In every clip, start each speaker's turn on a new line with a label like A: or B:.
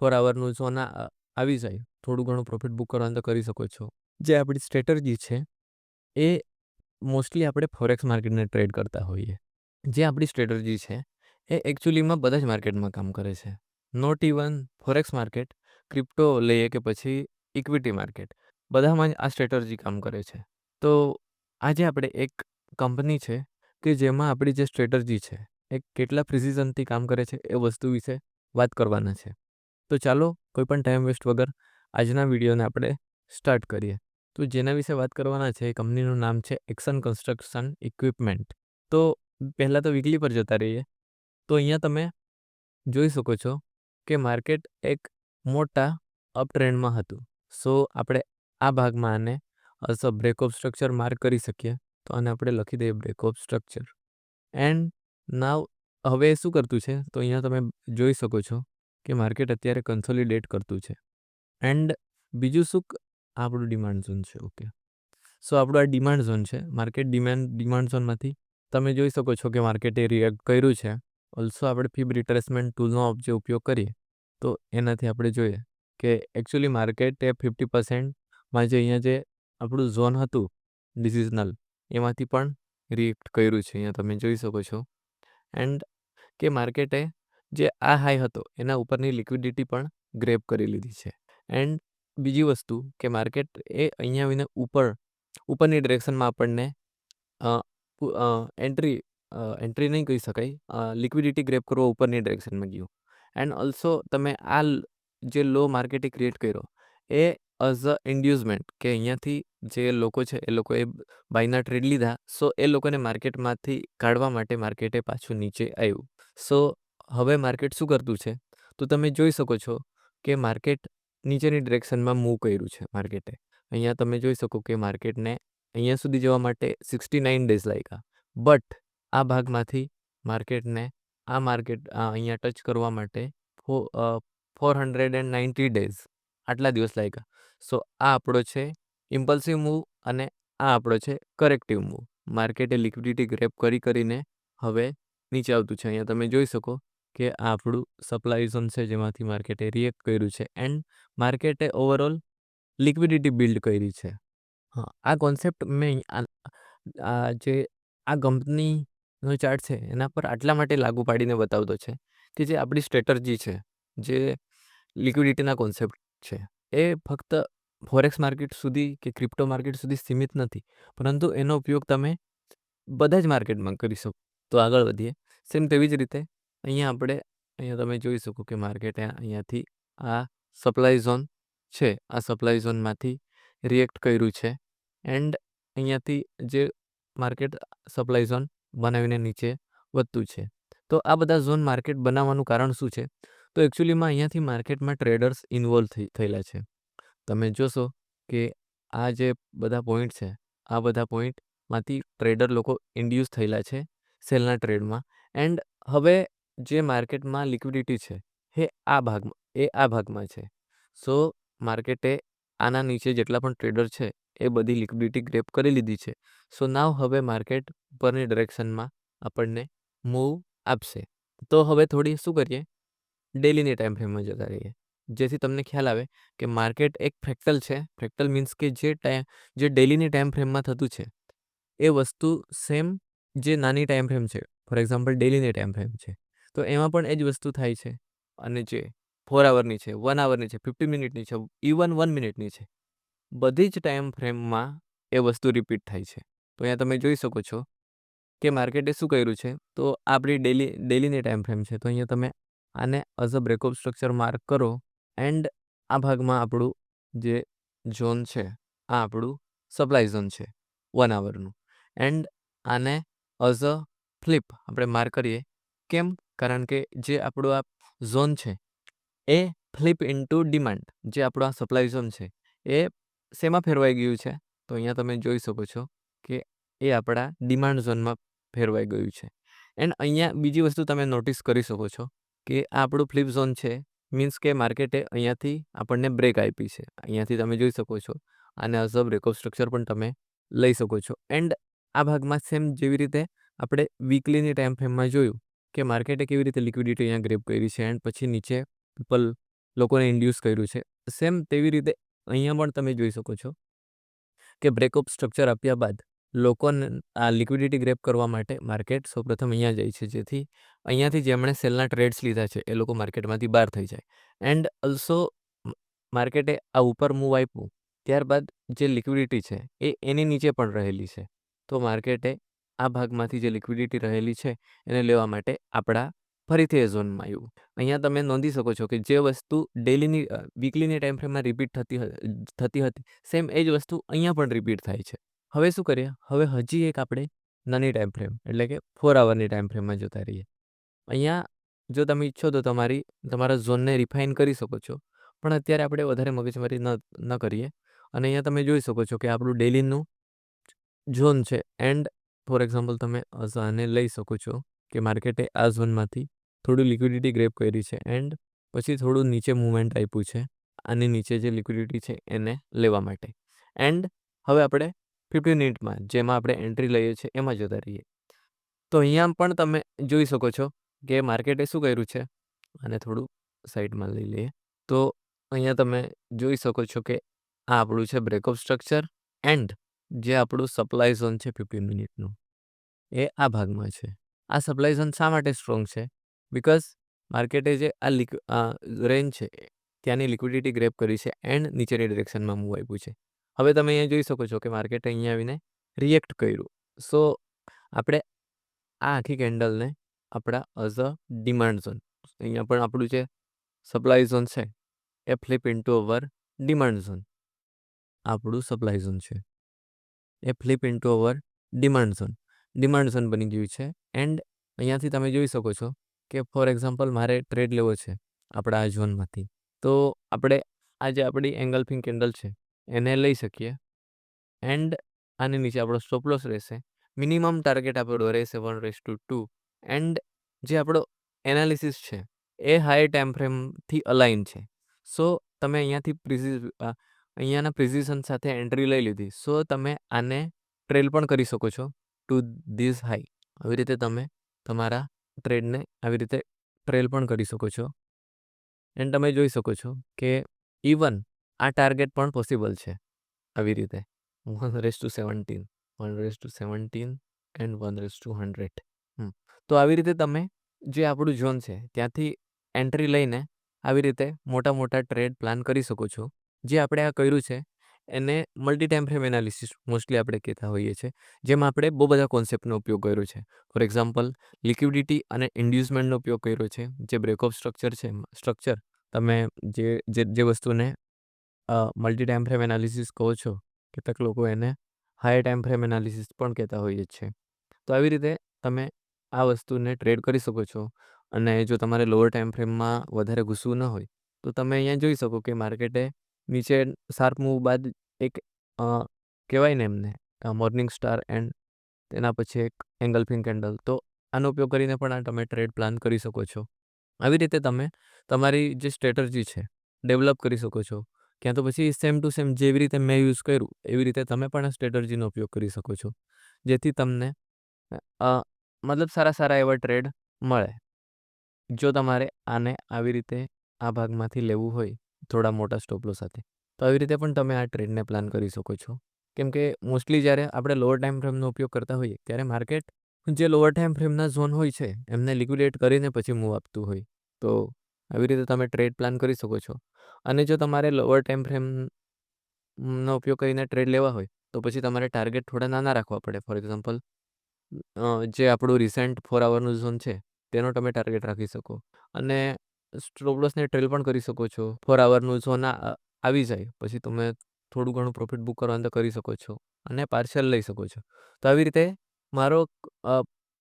A: Four આવરનું zone આવી જાય. થોડું ઘણું પ્રોફિટ બુક કરવાનું તો કરી શકો છો. જે આપણી સ્ટ્રેટર્જી છે, એ મોસ્ટલી આપણે ફોરેક્સ માર્કેટને ટ્રેડ કરતા હોઈએ. જે આપણી સ્ટ્રેટર્જી છે, એ એકચ્યુઅલીમાં બધા જ માર્કેટમાં કામ કરે છે. Not even forex market crypto લઈએ કે પછી ઇક્વિટી માર્કેટ બધામાં જ આ સ્ટ્રેટર્જી કામ કરે છે. તો આજે આપણે એક કંપની છે, કે જેમાં આપણી જે સ્ટ્રેટર્જી છે, એ કેટલા પ્રિસિઝનથી કામ કરે છે, એ વસ્તુ વિશે વાત કરવાના છે. તો ચાલો કોઈ પણ ટાઈમ વેસ્ટ વગર આજના વિડીયોને આપણે સ્ટાર્ટ કરીએ. તો જેના વિશે વાત કરવાના છે એ કંપનીનું નામ છે એક્શન કન્સ્ટ્રક્શન ઇક્વિપમેન્ટ તો પહેલાં તો વીકલી પર જતા રહીએ. તો અહીંયા તમે જોઈ શકો છો કે માર્કેટ એક મોટા અપ ટ્રેન્ડમાં હતું. સો આપણે આ ભાગમાં આને as a break of structure mark કરી શકીએ. તો આને આપણે લખી દઈએ break of structure and now હવે શું કરતું છે? તો અહીંયા તમે જોઈ શકો છો કે માર્કેટ અત્યારે કન્સોલિડેટ કરતું છે. એન્ડ બીજું શું આપણું ડિમાન્ડ ઝોન છે ઓકે સો આપણું આ ડિમાન્ડ ઝોન છે માર્કેટ ડિમાન્ડ ડિમાન્ડ ઝોનમાંથી તમે જોઈ શકો છો કે માર્કેટે રિએક્ટ કર્યું છે. ઓલ્સો આપણે ફીબ રિટ્રેસમેન્ટ ટૂલનો જે ઉપયોગ કરીએ, તો એનાથી આપણે જોઈએ કે એકચ્યુઅલી માર્કેટ ફિફ્ટી પર્સન્ટમાં જે અહીંયા જે આપણું ઝોન હતું ડિસિઝનલ એમાંથી પણ રિએક્ટ કર્યું છે, અહીંયા તમે જોઈ શકો છો. એન્ડ કે માર્કેટે જે આ હાઈ હતો, એના ઉપરની લિક્વિડિટી પણ ગ્રેપ કરી લીધી છે. એન્ડ બીજી વસ્તુ કે માર્કેટ એ અહીંયા આવીને ઉપર, ઉપરની ડિરેક્શનમાં આપણને એન્ટ્રી એન્ટ્રી નહીં કહી શકાય લિક્વિડિટી ગ્રેપ કરવો ઉપરની ડિરેક્શનમાં ગયું. એન્ડ ઓલ્સો તમે આ જે લો માર્કેટે ક્રિએટ કર્યો, એ એઝ અ ઇન્ડ્યુઝમેન્ટ કે અહીંયાથી જે લોકો છે, એ લોકોએ બાયના ટ્રેડ લીધા, સો એ લોકોને માર્કેટમાંથી કાઢવા માટે માર્કેટે પાછું નીચે આવ્યું. સો હવે માર્કેટ શું કરતું છે? તો તમે જોઈ શકો છો કે માર્કેટ નીચેની ડિરેક્શનમાં મૂવ કર્યું છે માર્કેટે. અહીંયા તમે જોઈ શકો કે માર્કેટને અહીંયા સુધી જવા માટે સિક્સટી નાઇન ડેઝ લાગ્યા. બટ આ ભાગમાંથી માર્કેટને, આ માર્કેટ અહીંયા ટચ કરવા માટે હંડ્રેડ એન્ડ નાઇન્ટી ડેઝ આટલા દિવસ લાગ્યા. સો આ આપણો છે ઇમ્પલ્સિવ મૂવ અને આ આપણો છે કરેક્ટિવ મૂવ માર્કેટે લિક્વિડિટી ગ્રેપ કરી કરીને હવે નીચે આવતું છે. અહીંયા તમે જોઈ શકો કે આપણું સપ્લાય ઝોન છે જેમાંથી માર્કેટે રિએક્ટ કર્યું છે એન્ડ માર્કેટે ઓવરઓલ લિક્વિડિટી બિલ્ડ કરી છે. હા, આ કોન્સેપ્ટ મેં આ જે, આ કંપનીનો ચાર્ટ છે એના પર આટલા માટે લાગુ પાડીને બતાવતો છે કે જે આપણી સ્ટ્રેટર્જી છે, જે લિક્વિડિટીના કોન્સેપ્ટ છે. એ ફક્ત ફોરેક્સ માર્કેટ સુધી કે ક્રિપ્ટો માર્કેટ સુધી સીમિત નથી, પરંતુ એનો ઉપયોગ તમે બધા જ માર્કેટમાં કરી શકો. તો આગળ વધીએ. સેમ તેવી જ રીતે અહીંયા આપણે, અહીંયા તમે જોઈ શકો કે માર્કેટ અહીંયાથી આ સપ્લાય ઝોન છે. આ સપ્લાય ઝોનમાંથી રિએક્ટ કર્યું છે. એન્ડ અહીંયાથી જે માર્કેટ સપ્લાય ઝોન બનાવીને નીચે વધતું છે. તો આ બધા ઝોન માર્કેટ બનાવવાનું કારણ શું છે? તો એકચ્યુઅલીમાં અહીંયાથી માર્કેટમાં ટ્રેડર્સ ઇન્વોલ્વ થયેલા છે. તમે જોશો કે આ જે બધા પોઈન્ટ છે, આ બધા પોઈન્ટમાંથી ટ્રેડર લોકો ઇન્ડ્યુસ થયેલા છે સેલના ટ્રેડમાં. એન્ડ હવે જે માર્કેટમાં લિક્વિડિટી છે, એ આ ભાગમાં, એ આ ભાગમાં છે. સો, માર્કેટે આના નીચે જેટલા પણ ટ્રેડર છે, એ બધી લિક્વિડિટી ગ્રેપ કરી લીધી છે. સો, નાવ હવે માર્કેટ ઉપરની ડિરેક્શનમાં આપણને મૂવ આપશે. તો હવે થોડી શું કરીએ? ડેલીની ટાઈમ ફ્રેમમાં જતા રહીએ. જેથી તમને ખ્યાલ આવે કે માર્કેટ એક ફ્રેક્ટલ છે. ફ્રેક્ટલ મીન્સ કે જે ટાઈમ જે ડેલીની ટાઈમ ફ્રેમમાં થતું છે, એ વસ્તુ સેમ જે નાની ટાઈમ ફ્રેમ છે. ફોર એક્ઝામ્પલ ડેલીની ટાઈમ ફ્રેમ છે. તો એમાં પણ એ જ વસ્તુ થાય છે. અને જે ફોર આવરની છે વન આવરની છે ફિફ્ટી મિનિટની છે ઇવન વન મિનિટની છે, બધી જ ટાઈમ ફ્રેમમાં એ વસ્તુ રિપીટ થાય છે. તો અહીંયા તમે જોઈ શકો છો કે માર્કેટે શું કર્યું છે? તો આપણી ડેલી ડેલીની ટાઈમ ફ્રેમ છે. તો અહીંયા તમે આને as a breakup structure mark કરો એન્ડ આ ભાગમાં આપણું જે ઝોન છે, આ આપણું સપ્લાય ઝોન છે વન આવરનું એન્ડ આને એઝ અ ફ્લિપ આપણે માર્ક કરીએ, કેમ? કારણ કે જે આપણું આ ઝોન છે, એ ફ્લિપ ઇન્ટુ ડિમાન્ડ, જે આપણો આ સપ્લાય ઝોન છે, એ શેમાં ફેરવાઈ ગયું છે? તો અહીંયા તમે જોઈ શકો છો કે એ આપણા ડિમાન્ડ ઝોનમાં ફેરવાઈ ગયું છે. એન્ડ અહીંયા બીજી વસ્તુ તમે નોટિસ કરી શકો છો કે આ આપણું ફ્લિપ ઝોન છે, મીન્સ કે માર્કેટે અહીંયાથી આપણને બ્રેક આપી છે. અહીંયાથી તમે જોઈ શકો છો, આને એઝ અ બ્રેકઅપ સ્ટ્રક્ચર પણ તમે લઈ શકો છો. એન્ડ આ ભાગમાં સેમ જેવી રીતે આપણે વીકલીની ટાઈમ ફ્રેમમાં જોયું કે માર્કેટે કેવી રીતે લિક્વિડિટી અહીંયા ગ્રેપ કરી છે એન્ડ પછી નીચે પીપલ લોકોને ઇન્ડ્યુસ કર્યું છે. સેમ તેવી રીતે અહીંયા પણ તમે જોઈ શકો છો કે બ્રેકઅપ સ્ટ્રક્ચર આપ્યા બાદ લોકોને આ લિક્વિડિટી ગ્રેપ કરવા માટે માર્કેટ સૌપ્રથમ અહીંયા જાય છે. જેથી અહીંયાથી જેમણે સેલના ટ્રેડ્સ લીધા છે એ લોકો માર્કેટમાંથી બહાર થઈ જાય. એન્ડ ઓલ્સો માર્કેટે આ ઉપર મૂવ આપ્યું ત્યારબાદ જે લિક્વિડિટી છે એ એની નીચે પણ રહેલી છે. તો માર્કેટે આ ભાગમાંથી જે લિક્વિડિટી રહેલી છે, એને લેવા માટે આપણા ફરીથી એ ઝોનમાં આવ્યું અહીંયા તમે નોંધી શકો છો કે જે વસ્તુ ડેલીની વીકલીની ટાઈમ ફ્રેમમાં રિપીટ થતી થતી હતી, સેમ એ જ વસ્તુ અહીંયા પણ રિપીટ થાય છે. હવે શું કરીએ? હવે હજી એક આપણે નાની ટાઈમ ફ્રેમ, એટલે કે ફોર આવરની ટાઈમ ફ્રેમમાં જોતા રહીએ. અહીંયા જો તમે ઈચ્છો તો તમારી, તમારા ઝોનને રિફાઇન કરી શકો છો, પણ અત્યારે આપણે વધારે મગજમારી ન ન કરીએ. અને અહીંયા તમે જોઈ શકો છો કે આપણું ડેલીનું ઝોન છે, એન્ડ ફોર એક્ઝામ્પલ, તમે આને લઈ શકો છો કે માર્કેટે આ ઝોનમાંથી થોડું લિક્વિડિટી ગ્રેપ કરી છે એન્ડ પછી થોડું નીચે મૂવમેન્ટ આપ્યું છે આની નીચે જે લિક્વિડિટી છે એને લેવા માટે. એન્ડ હવે આપણે ફિફ્ટી મિનિટમાં જેમાં આપણે એન્ટ્રી લઈએ છીએ એમાં જતા રહીએ. તો અહીંયા પણ તમે જોઈ શકો છો કે માર્કેટે શું કર્યું છે? અને થોડું સાઈડમાં લઈ લઈએ. તો અહીંયા તમે જોઈ શકો છો કે આ આપણું છે બ્રેકઅપ સ્ટ્રક્ચર એન્ડ જે આપણું સપ્લાય ઝોન છે ફિફ્ટીન મિનિટનું, એ આ ભાગમાં છે. આ સપ્લાય ઝોન શા માટે સ્ટ્રોંગ છે? બિકોઝ માર્કેટે જે આ લિક રેન્જ છે, ત્યાંની લિક્વિડિટી ગ્રેપ કરી છે એન્ડ નીચેની ડિરેક્શનમાં મૂવ આપ્યું છે. હવે તમે અહીંયા જોઈ શકો છો કે માર્કેટે અહીંયા આવીને રિએક્ટ કર્યું. સો, આપણે આ આખી કેન્ડલને આપણા એઝ અ ડિમાન્ડ ઝોન અહીંયા પણ આપણું જે સપ્લાય ઝોન છે, એ flip into our demand zone આપણું સપ્લાય ઝોન છે. એ flip into our demand zone demand zone બની ગયું છે. એન્ડ અહીંયાથી તમે જોઈ શકો છો કે ફોર એક્ઝામ્પલ મારે ટ્રેડ લેવો છે આપણા આ ઝોનમાંથી તો આપણે આ જે આપણી એંગલફિંગ કેન્ડલ છે, એને લઈ શકીએ. એન્ડ આની નીચે આપણો સ્ટોપલોસ રહેશે. મિનિમમ ટાર્ગેટ આપણો રહેશે one ratio two two and જે આપણો એનાલિસિસ છે, એ હાઈ ટાઈમ ફ્રેમથી અલાઇન છે. સો તમે અહીંયાથી પ્રિસિઝ અહીંયાના પ્રિસિઝન સાથે એન્ટ્રી લઈ લીધી. સો તમે આને ટ્રેલ પણ કરી શકો છો ટુ ધીસ હાઈ આવી રીતે તમે તમારા ટ્રેડને આવી રીતે ટ્રેલ પણ કરી શકો છો. એન્ડ તમે જોઈ શકો છો કે ઇવન આ ટાર્ગેટ પણ પોસિબલ છે. આવી રીતે. One race two seventeen one race two seventeen and one race two hundred તો આવી રીતે તમે જે આપણું ઝોન છે, ત્યાંથી એન્ટ્રી લઈને આવી રીતે મોટા મોટા ટ્રેડ પ્લાન કરી શકો છો. જે આપણે આ કર્યું છે, એને multi time frame analysis mostly આપણે કહેતા હોઈએ છીએ, જેમાં આપણે બહુ બધા કોન્સેપ્ટનો ઉપયોગ કર્યો છે. ફોર એક્ઝામ્પલ લિક્વિડિટી અને ઇન્ડ્યુસમેન્ટનો ઉપયોગ કર્યો છે, જે બ્રેકઅપ સ્ટ્રક્ચર છે સ્ટ્રક્ચર તમે જે જે જે વસ્તુને મલ્ટી ટાઈમ ફ્રેમ એનાલિસિસ કહો છો, કેટલાક લોકો એને હાઈ ટાઈમ ફ્રેમ એનાલિસિસ પણ કહેતા હોઈએ છીએ તો આવી રીતે તમે આ વસ્તુને ટ્રેડ કરી શકો છો અને જો તમારે લોઅર ટાઈમ ફ્રેમમાં વધારે ઘૂસવું ન હોય, તો તમે અહીંયા જોઈ શકો કે માર્કેટે નીચે શાર્પ મૂવ બાદ એક કહેવાય ને એમને મોર્નિંગ સ્ટાર એન્ડ તેના પછી એક એંગલ્ફિંગ કેન્ડલ. તો આનો ઉપયોગ કરીને પણ આ તમે ટ્રેડ પ્લાન કરી શકો છો. આવી રીતે તમે તમારી જે સ્ટ્રેટર્જી છે, ડેવલપ કરી શકો છો. ક્યાં તો પછી સેમ ટુ સેમ જેવી રીતે મેં યુઝ કર્યું, એવી રીતે તમે પણ આ સ્ટ્રેટર્જીનો ઉપયોગ કરી શકો છો. જેથી તમને મતલબ સારા સારા એવા ટ્રેડ મળે. જો તમારે આને આવી રીતે આ ભાગમાંથી લેવું હોય થોડા મોટા સ્ટોપલો સાથે. તો આવી રીતે પણ તમે આ ટ્રેડને પ્લાન કરી શકો છો. કેમ કે મોસ્ટલી જ્યારે આપણે લોઅર ટાઈમ ફ્રેમનો ઉપયોગ કરતા હોઈએ, ત્યારે માર્કેટ જે લોઅર ટાઈમ ફ્રેમના ઝોન હોય છે, એમને લિક્વિડેટ કરીને પછી મૂવ આપતું હોય. તો આવી રીતે તમે ટ્રેડ પ્લાન કરી શકો છો. અને જો તમારે લોઅર ટાઈમ ફ્રેમનો ઉપયોગ કરીને ટ્રેડ લેવા હોય, તો પછી તમારે ટાર્ગેટ થોડા નાના રાખવા પડે. ફોર એક્ઝામ્પલ જે આપણું રિસેન્ટ ફોર આવરનું ઝોન છે, તેનો તમે ટાર્ગેટ રાખી શકો. અને સ્ટોપ લોસને ટ્રેલ પણ કરી શકો છો. ફોર આવરનું ઝોન આવી જાય. પછી તમે થોડું ઘણું પ્રોફિટ બુક કરવાનું તો કરી શકો છો અને પાર્સલ લઈ શકો છો. તો આવી રીતે મારો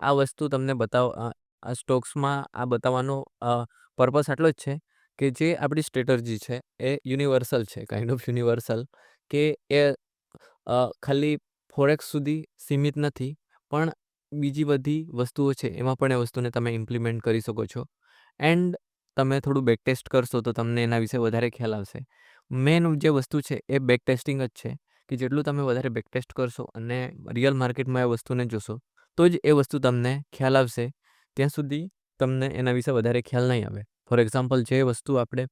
A: આ વસ્તુ તમને બતાવ આ સ્ટોક્સમાં આ બતાવવાનો પર્પસ આટલો જ છે કે જે આપણી સ્ટ્રેટર્જી છે એ યુનિવર્સલ છે, કાઇન્ડ ઓફ યુનિવર્સલ, કે એ ખાલી ફોરેક્સ સુધી સીમિત નથી, પણ બીજી બધી વસ્તુઓ છે એમાં પણ એ વસ્તુને તમે ઇમ્પ્લિમેન્ટ કરી શકો છો. એન્ડ તમે થોડું બેક ટેસ્ટ કરશો તો તમને એના વિશે વધારે ખ્યાલ આવશે. મેન જે વસ્તુ છે એ બેક ટેસ્ટિંગ જ છે, કે જેટલું તમે વધારે બેક ટેસ્ટ કરશો અને રિયલ માર્કેટમાં એ વસ્તુને જોશો, તો જ એ વસ્તુ તમને ખ્યાલ આવશે. ત્યાં સુધી તમને એના વિશે વધારે ખ્યાલ નહીં આવે. ફોર એક્ઝામ્પલ, જે વસ્તુ આપણે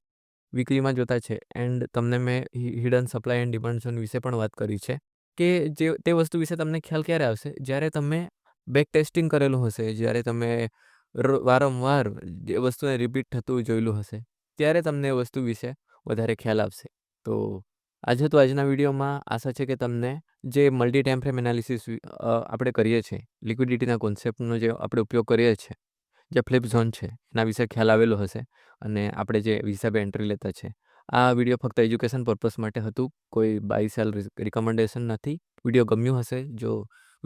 A: વીકલીમાં જોતા છે, એન્ડ તમને મેં હિડન સપ્લાય એન્ડ ડિમાન્ડ વિશે પણ વાત કરી છે, કે જે, તે વસ્તુ વિશે તમને ખ્યાલ ક્યારે આવશે? જ્યારે તમે બેક ટેસ્ટિંગ કરેલું હશે, જ્યારે તમે વારંવાર એ વસ્તુને રિપીટ થતું જોયેલું હશે, ત્યારે તમને એ વસ્તુ વિશે વધારે ખ્યાલ આવશે. તો આજે તો આજના વિડીયોમાં. આશા છે કે તમને જે મલ્ટી ટાઈમ ફ્રેમ એનાલિસિસ આપણે કરીએ છીએ લિક્વિડિટીના કોન્સેપ્ટનો જે આપણે ઉપયોગ કરીએ છીએ, જે ફ્લિપ ઝોન છે, એના વિશે ખ્યાલ આવેલો હશે અને આપણે જે હિસાબે એન્ટ્રી લેતા છે. આ વીડિયો ફક્ત એજ્યુકેશન પર્પઝ માટે હતું. કોઈ બાય સેલ રિકમેન્ડેશન નથી. વીડિયો ગમ્યું હશે, જો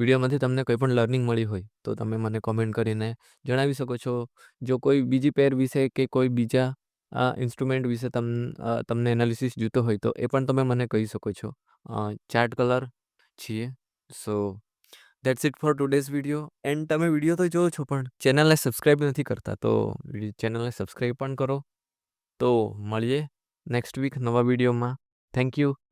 A: વિડીયોમાંથી તમને કોઈ પણ લર્નિંગ મળી હોય, તો તમે મને કોમેન્ટ કરીને જણાવી શકો છો. જો કોઈ બીજી પેર વિશે કે કોઈ બીજા ઇન્સ્ટ્રુમેન્ટ વિશે તમ તમને એનાલિસિસ જોતો હોય, તો એ પણ તમે મને કહી શકો છો. ચાર્ટ કલર છીએ. So that's it for today's video and તમે વીડિયો તો જોવો છો, પણ ચેનલને સબસ્ક્રાઈબ નથી કરતા, તો ચેનલને સબસ્ક્રાઈબ પણ કરો. તો મળીએ નેક્સ્ટ વીક નવા વિડીયોમાં. Thank you